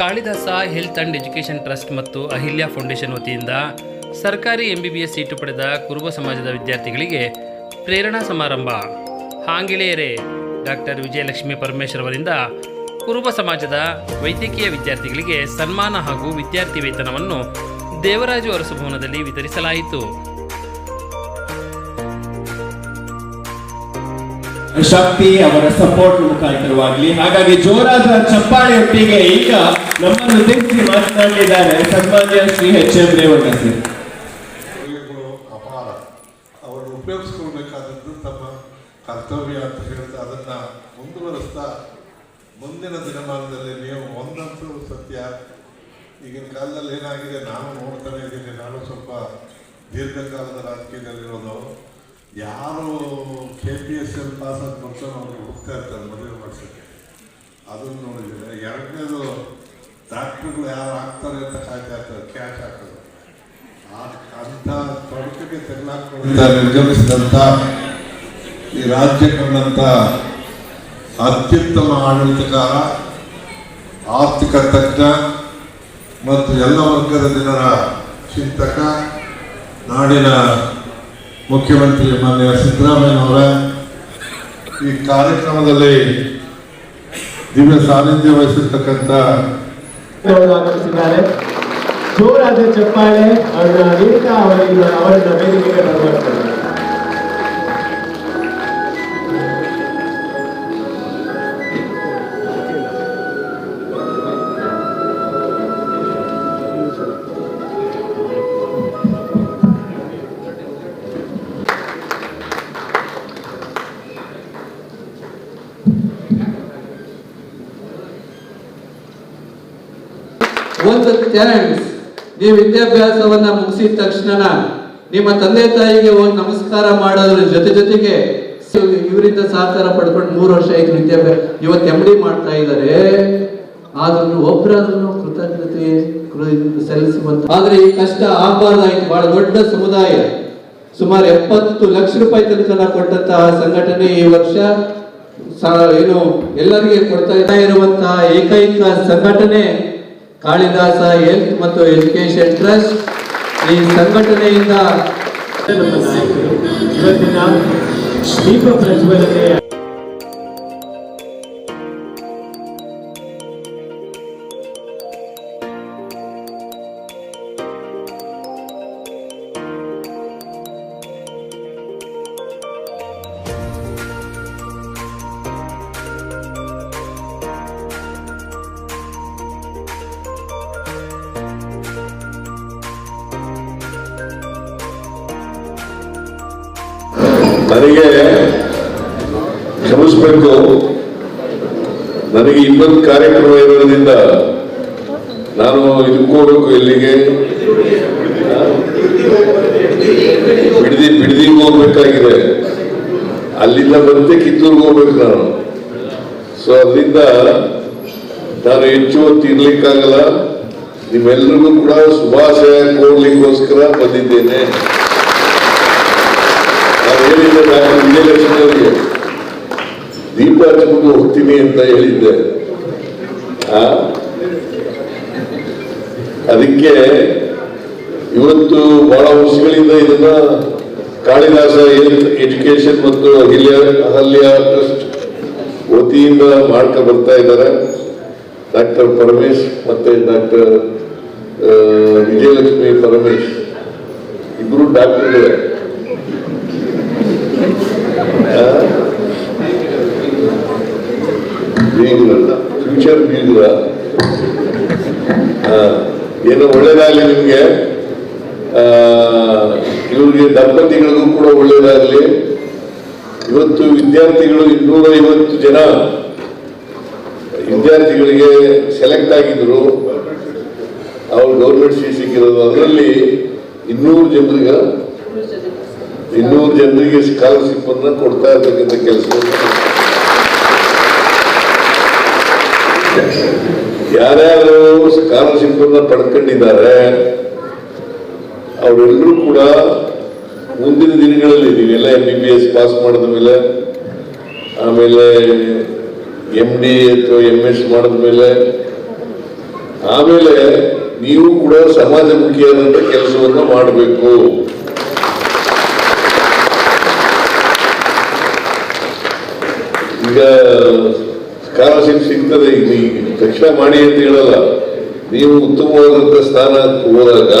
Kalidasa health and education trust ಮತ್ತು Ahilya foundation ವತಿಯಿಂದ ಸರ್ಕಾರಿ ಎಂಬಿಬಿಎಸ್ ಸೀಟು ಪಡೆದ ಕುರುಬ ಸಮಾಜದ ವಿದ್ಯಾರ್ಥಿಗಳಿಗೆ ಪ್ರೇರಣಾ ಸಮಾರಂಭ. ಹಾಂಗಿಳೆಯರೆ, ಡಾಕ್ಟರ್ ವಿಜಯಲಕ್ಷ್ಮಿ ಪರಮೇಶ್ವರ್ ಅವರಿಂದ ಕುರುಬ ಸಮಾಜದ ವೈದ್ಯಕೀಯ ವಿದ್ಯಾರ್ಥಿಗಳಿಗೆ ಸನ್ಮಾನ ಹಾಗೂ ವಿದ್ಯಾರ್ಥಿ ವೇತನವನ್ನು ದೇವರಾಜು ಅರಸು ಭವನದಲ್ಲಿ ವಿತರಿಸಲಾಯಿತು. ಶಕ್ತಿ ಅವರ ಸಪೋರ್ಟ್ ಮುಖಾಂತರವಾಗಲಿ, ಹಾಗಾಗಿ ಜೋರಾದ ಚಪ್ಪಾಳೆಯೊಟ್ಟಿಗೆ ಈಗ ನಮ್ಮನ್ನು ಉದ್ದೇಶಿಸಿ ಮಾತನಾಡಲಿದ್ದಾರೆ ಸನ್ಮಾನ್ಯ Shri H M Revanna sir ಅಪಾರ. ಅವರು ಉಪಯೋಗಿಸ್ಕೊಳ್ಬೇಕಾದದ್ದು ತಮ್ಮ ಕರ್ತವ್ಯ ಅಂತ ಹೇಳ್ತಾ ಅದನ್ನ ಮುಂದುವರಿಸ್ತಾ ಮುಂದಿನ ದಿನಮಾನದಲ್ಲಿ ನೀವು ಒಂದಂತೂ ಸತ್ಯ. ಈಗಿನ ಕಾಲದಲ್ಲಿ ಏನಾಗಿದೆ? ನಾನು ನೋಡ್ತಾನೆ ಇದ್ದೀನಿ. ನಾನು ಸ್ವಲ್ಪ ದೀರ್ಘಕಾಲದ ರಾಜಕೀಯದಲ್ಲಿರೋದು. ಯಾರು K P S L pass ಆಗಿ ಬರ್ತಾರೋ ಅವ್ರಿಗೆ ಹೋಗ್ತಾ ಇರ್ತಾರೆ ಮದುವೆ ಮಾಡಿಸೋಕ್ಕೆ. ಅದನ್ನು ನೋಡಿದ್ದೀನಿ ಎರಡನೇದು ಡಾಕ್ಟ್ರುಗಳು ಯಾರು ಆಗ್ತಾರೆ ಅಂತ ಕಾಯ್ತಾ ಇರ್ತಾರೆ ಕ್ಯಾಚ್ ಹಾಕೋದು ಅಂತ ತೊಡಕಿಗೆ ತೆಗೆದುಕೊಂಡಿದ್ದ ನಿರ್ಗಮಿಸಿದಂಥ ಈ ರಾಜ್ಯ ಕಂಡಂಥ ಅತ್ಯುತ್ತಮ ಆಡಳಿತಗಾರ, ಆರ್ಥಿಕ ತಜ್ಞ ಮತ್ತು ಎಲ್ಲ ವರ್ಗದ ಜನರ ಚಿಂತಕ ನಾಡಿನ ಮುಖ್ಯಮಂತ್ರಿ ಮಾನ್ಯ ಸಿದ್ದರಾಮಯ್ಯನವರ, ಈ ಕಾರ್ಯಕ್ರಮದಲ್ಲಿ ದಿವ್ಯ ಸಾನ್ನಿಧ್ಯ ವಹಿಸಿರ್ತಕ್ಕಂಥ ಅವರು ಆಗಮಿಸಿದ್ದಾರೆ ಜೋರಾದ ಚಪ್ಪಾಳೆ ಅವರ ನೀಡಿದ ಅವರಿಗೆ ಅವರನ್ನ ವೇದಿಕೆಗೆ ಬರಮಾಡ್ತಾರೆ ಒಂದು ಥ್ಯಾಂಕ್ಸ್ ನೀವು ವಿದ್ಯಾಭ್ಯಾಸವನ್ನ ಮುಗಿಸಿದ ತಕ್ಷಣ ನಿಮ್ಮ ತಂದೆ ತಾಯಿಗೆ ಒಂದು ನಮಸ್ಕಾರ ಮಾಡೋದ್ರ ಜೊತೆ ಜೊತೆಗೆ ಇವರಿಂದ ಸಹಕಾರ ಪಡ್ಕೊಂಡು ಮೂರು ವರ್ಷ ಆಯ್ತು ವಿದ್ಯಾಭ್ಯಾಸ ಇವತ್ತು ಎಂ ಡಿ ಮಾಡ್ತಾ ಇದ್ದಾರೆ. ಆದ್ರೂ ಒಬ್ಬರಾದ್ರೂ ಕೃತಜ್ಞತೆ ಸಲ್ಲಿಸುವಂತ ಆದ್ರೆ ಈ ಕಷ್ಟ ಆಗಬಾರ್ದಾಯ್ತು. ಬಹಳ ದೊಡ್ಡ ಸಮುದಾಯ. ಸುಮಾರು ಎಪ್ಪತ್ತು ಲಕ್ಷ ರೂಪಾಯಿ ತನಕ ಕೊಟ್ಟಂತಹ ಸಂಘಟನೆ ಈ ವರ್ಷ ಏನು ಎಲ್ಲರಿಗೆ ಕೊಡ್ತಾ ಇರುವಂತಹ ಏಕೈಕ ಸಂಘಟನೆ ಕಾಳಿದಾಸ ಹೆಲ್ತ್ ಮತ್ತು ಎಜುಕೇಶನ್ ಟ್ರಸ್ಟ್ ಈ ಸಂಘಟನೆಯಿಂದ ನಮ್ಮ ನಾಯಕರು ಇವತ್ತಿನ ದೀಪ ಪ್ರಜ್ವಲನೆ ನನಗೆ ಕ್ಷಮಿಸ್ಬೇಕು. ನನಗೆ ಇನ್ನೊಂದು ಕಾರ್ಯಕ್ರಮ ಇರೋದ್ರಿಂದ ನಾನು ಇದಕ್ಕೆ ಹೋಗ್ಬೇಕು ಎಲ್ಲಿಗೆ? ಬಿಡದಿ ಬಿಡದಿ ಹೋಗ್ಬೇಕಾಗಿದೆ. ಅಲ್ಲಿಂದ ಬಂತೆ ಕಿತ್ತೂರ್ಗೆ ಹೋಗ್ಬೇಕು ನಾನು. ಸೊ ಅದರಿಂದ ನಾನು ಹೆಚ್ಚು ಹೊತ್ತು ಇರ್ಲಿಕ್ಕಾಗಲ್ಲ. ನಿಮ್ಮೆಲ್ಲರಿಗೂ ಕೂಡ ಶುಭಾಶಯ ಕೋರ್ಲಿಕ್ಕೋಸ್ಕರ ಬಂದಿದ್ದೇನೆ. ಹೇಳಿದ್ದೆ ನಾನು ವಿಜಯಲಕ್ಷ್ಮಿ ಅವರಿಗೆ ದೀಪ ಹಚ್ಕೊಂಡು ಹೋಗ್ತೀನಿ ಅಂತ ಹೇಳಿದ್ದೆ? ಅದಕ್ಕೆ ಇವತ್ತು ಬಹಳ ವರ್ಷಗಳಿಂದ ಇದನ್ನ ಕಾಳಿದಾಸ ಹೆಲ್ತ್ ಎಜುಕೇಶನ್ ಮತ್ತು ಹಿರಿಯ ಅಹಲ್ಯ ಟ್ರಸ್ಟ್ ವತಿಯಿಂದ ಮಾಡ್ಕೊ ಬರ್ತಾ ಇದ್ದಾರೆ. ಡಾಕ್ಟರ್ ಪರಮೇಶ್ ಮತ್ತೆ ಡಾಕ್ಟರ್ ವಿಜಯಲಕ್ಷ್ಮಿ ಪರಮೇಶ್. ಇಬ್ರು ಡಾಕ್ಟರ್ಗಳೇ. ಫ್ಯೂಚರ್ ಬೀಳುವ ಏನೋ ಒಳ್ಳೇದಾಗಲಿ ನಿಮ್ಗೆ. ಇವ್ರಿಗೆ ದಂಪತಿಗಳಿಗೂ ಕೂಡ ಒಳ್ಳೇದಾಗಲಿ. ಇವತ್ತು ವಿದ್ಯಾರ್ಥಿಗಳು ಇನ್ನೂರ ಐವತ್ತು ಜನ ವಿದ್ಯಾರ್ಥಿಗಳಿಗೆ ಸೆಲೆಕ್ಟ್ ಆಗಿದ್ರು. ಅವ್ರು ಗೌರ್ಮೆಂಟ್ ಸೀಟ್ ಸಿಕ್ಕಿರೋದು. ಅದರಲ್ಲಿ ಇನ್ನೂರು ಜನರಿಗೆ ಇನ್ನೂರು ಜನರಿಗೆ ಸ್ಕಾಲರ್ಶಿಪ್ ಅನ್ನ ಕೊಡ್ತಾ ಇರ್ತಕ್ಕಂಥ ಕೆಲಸ ಯಾರ್ಯಾರು ಸ್ಕಾಲರ್ಶಿಪ್ ಪಡ್ಕೊಂಡಿದ್ದಾರೆ, ಅವರೆಲ್ಲರೂ ಕೂಡ ಮುಂದಿನ ದಿನಗಳಲ್ಲಿ ನೀವೆಲ್ಲ M B B S pass ಮಾಡಿದ ಮೇಲೆ, ಆಮೇಲೆ ಎಂ ಡಿ ಅಥವಾ ಎಂ ಎಸ್ ಮಾಡಿದ ಮೇಲೆ, ಆಮೇಲೆ ನೀವು ಕೂಡ ಸಮಾಜಮುಖಿಯಾದಂಥ ಕೆಲಸವನ್ನು ಮಾಡಬೇಕು. ಈಗ ಸ್ಕಾಲರ್ಶಿಪ್ ಸಿಗ್ತದೆ ನೀವು ತಕ್ಷಣ ಮಾಡಿ ಅಂತ ಹೇಳಲ್ಲ. ನೀವು ಉತ್ತಮವಾದಂತ ಸ್ಥಾನ ಹೋದಾಗ,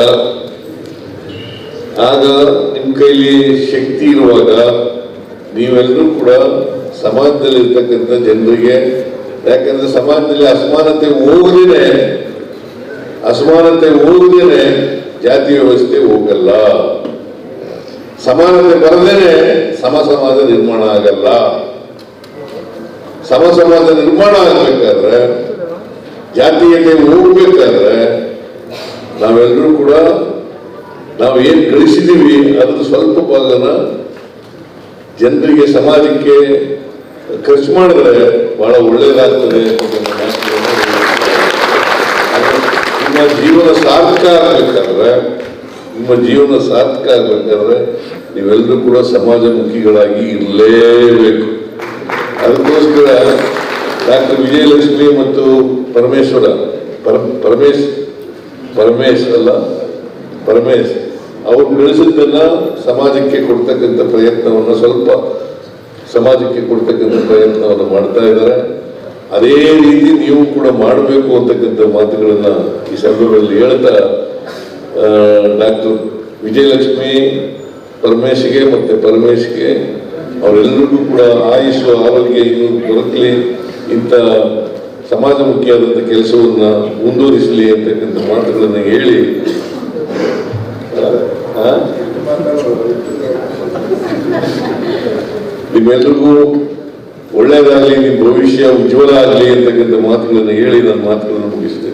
ಆಗ ನಿಮ್ಮ ಕೈಲಿ ಶಕ್ತಿ ಇರುವಾಗ ನೀವೆಲ್ಲರೂ ಕೂಡ ಸಮಾಜದಲ್ಲಿ ಇರ್ತಕ್ಕಂಥ ಜನರಿಗೆ, ಯಾಕಂದ್ರೆ ಸಮಾಜದಲ್ಲಿ ಅಸಮಾನತೆ ಹೋಗದೇನೆ ಅಸಮಾನತೆ ಹೋಗದೇನೆ ಜಾತಿ ವ್ಯವಸ್ಥೆ ಹೋಗಲ್ಲ. ಸಮಾನತೆ ಬರದೇನೆ ಸಮ ಸಮಾಜ ನಿರ್ಮಾಣ ಆಗಲ್ಲ. ಸಮ ಸಮಾಜ ನಿರ್ಮಾಣ ಆಗ್ಬೇಕಾದ್ರೆ, ಜಾತೀಯತೆ ಹೋಗ್ಬೇಕಾದ್ರೆ ನಾವೆಲ್ಲರೂ ಕೂಡ ನಾವು ಏನ್ ಗಳಿಸಿದೀವಿ ಅದ್ರ ಸ್ವಲ್ಪ ಭಾಗನ ಜನರಿಗೆ ಸಮಾಜಕ್ಕೆ ಖರ್ಚು ಮಾಡಿದ್ರೆ ಬಹಳ ಒಳ್ಳೇದಾಗ್ತದೆ ನಿಮ್ಮ ಜೀವನ ಸಾರ್ಥಕ ಆಗ್ಬೇಕಾದ್ರೆ, ನಿಮ್ಮ ಜೀವನ ಸಾರ್ಥಕ ಆಗ್ಬೇಕಾದ್ರೆ ನೀವೆಲ್ಲರೂ ಕೂಡ ಸಮಾಜಮುಖಿಗಳಾಗಿ ಇರಲೇಬೇಕು. ಅದಕ್ಕೋಸ್ಕರ ಡಾಕ್ಟರ್ ವಿಜಯಲಕ್ಷ್ಮಿ ಮತ್ತು ಪರಮೇಶ್ವರ, ಪರ, ಪರಮೇಶ್ ಪರಮೇಶ್ ಅಲ್ಲ, ಪರಮೇಶ್, ಅವರು ಬೆಳೆಸಿದ್ದನ್ನ ಸಮಾಜಕ್ಕೆ ಕೊಡ್ತಕ್ಕಂಥ ಪ್ರಯತ್ನವನ್ನು ಸ್ವಲ್ಪ ಸಮಾಜಕ್ಕೆ ಕೊಡ್ತಕ್ಕಂಥ ಪ್ರಯತ್ನವನ್ನು ಮಾಡ್ತಾ ಇದ್ದಾರೆ. ಅದೇ ರೀತಿ ನೀವು ಕೂಡ ಮಾಡಬೇಕು ಅಂತಕ್ಕಂಥ ಮಾತುಗಳನ್ನು ಈ ಸಂದರ್ಭದಲ್ಲಿ ಹೇಳ್ತಾ ಡಾಕ್ಟರ್ ವಿಜಯಲಕ್ಷ್ಮಿ, ಪರಮೇಶ್ಗೆ ಮತ್ತೆ ಪರಮೇಶ್ಗೆ ಅವರೆಲ್ಲರಿಗೂ ಕೂಡ ಆಯುಷು ಆರೋಗ್ಯ ಇನ್ನು ದೊರಕಲಿ. ಇಂಥ ಸಮಾಜಮುಖಿಯಾದಂಥ ಕೆಲಸವನ್ನ ಮುಂದುವರಿಸಲಿ ಅಂತಕ್ಕಂಥ ಮಾತುಗಳನ್ನು ಹೇಳಿ? ನಿಮ್ಮೆಲ್ರಿಗೂ ಒಳ್ಳೇದಾಗಲಿ, ನಿಮ್ಮ ಭವಿಷ್ಯ ಉಜ್ವಲ ಆಗಲಿ ಅಂತಕ್ಕಂಥ ಮಾತುಗಳನ್ನು ಹೇಳಿ, ನನ್ನ ಮಾತುಗಳನ್ನು ಮುಗಿಸ್ತೇನೆ.